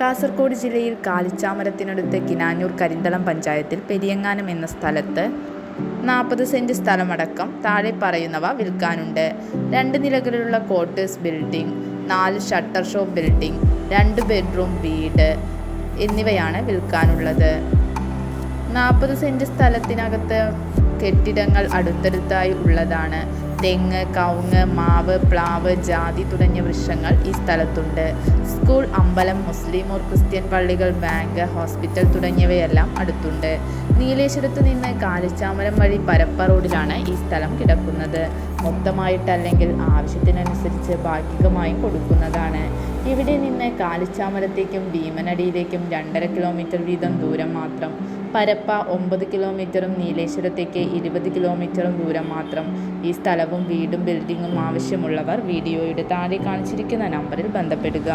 കാസർഗോഡ് ജില്ലയിൽ കാലിച്ചാമരത്തിനടുത്ത് കിനാനൂർ കരിന്തളം പഞ്ചായത്തിൽ പെരിയങ്ങാനം എന്ന സ്ഥലത്ത് നാൽപ്പത് സെന്റ് സ്ഥലമടക്കം താഴെ പറയുന്നവ വിൽക്കാനുണ്ട്. രണ്ട് നിലകളിലുള്ള ക്വാർട്ടേഴ്സ് ബിൽഡിംഗ് നാല് ഷട്ടർ ഷോപ്പ് ബിൽഡിംഗ് രണ്ട് ബെഡ്റൂം വീട് എന്നിവയാണ് വിൽക്കാനുള്ളത്. നാൽപ്പത് സെന്റ് സ്ഥലത്തിനകത്ത് കെട്ടിടങ്ങൾ അടുത്തടുത്തായി ഉള്ളതാണ്. തെങ്ങ് കവുങ്ങ് മാവ് പ്ലാവ് ജാതി തുടങ്ങിയ വൃക്ഷങ്ങൾ ഈ സ്ഥലത്തുണ്ട്. സ്കൂൾ അമ്പലം മുസ്ലിം ഓർ ക്രിസ്ത്യൻ പള്ളികൾ ബാങ്ക് ഹോസ്പിറ്റൽ തുടങ്ങിയവയെല്ലാം അടുത്തുണ്ട്. നീലേശ്വരത്ത് നിന്ന് കാലിച്ചാമരം വഴി പരപ്പ റോഡിലാണ് ഈ സ്ഥലം കിടക്കുന്നത്. മൊത്തമായിട്ടല്ലെങ്കിൽ ആവശ്യത്തിനനുസരിച്ച് ഭാഗികമായി കൊടുക്കുന്നതാണ്. ഇവിടെ നിന്ന് കാലിച്ചാമരത്തേക്കും ഭീമനടിയിലേക്കും രണ്ടര കിലോമീറ്റർ വീതം ദൂരം മാത്രം. പരപ്പ ഒമ്പത് കിലോമീറ്ററും നീലേശ്വരത്തേക്ക് ഇരുപത് കിലോമീറ്ററും ദൂരം മാത്രം. ഈ സ്ഥലവും വീടും ബിൽഡിങ്ങും ആവശ്യമുള്ളവർ വീഡിയോയുടെ താഴെ കാണിച്ചിരിക്കുന്ന നമ്പറിൽ ബന്ധപ്പെടുക.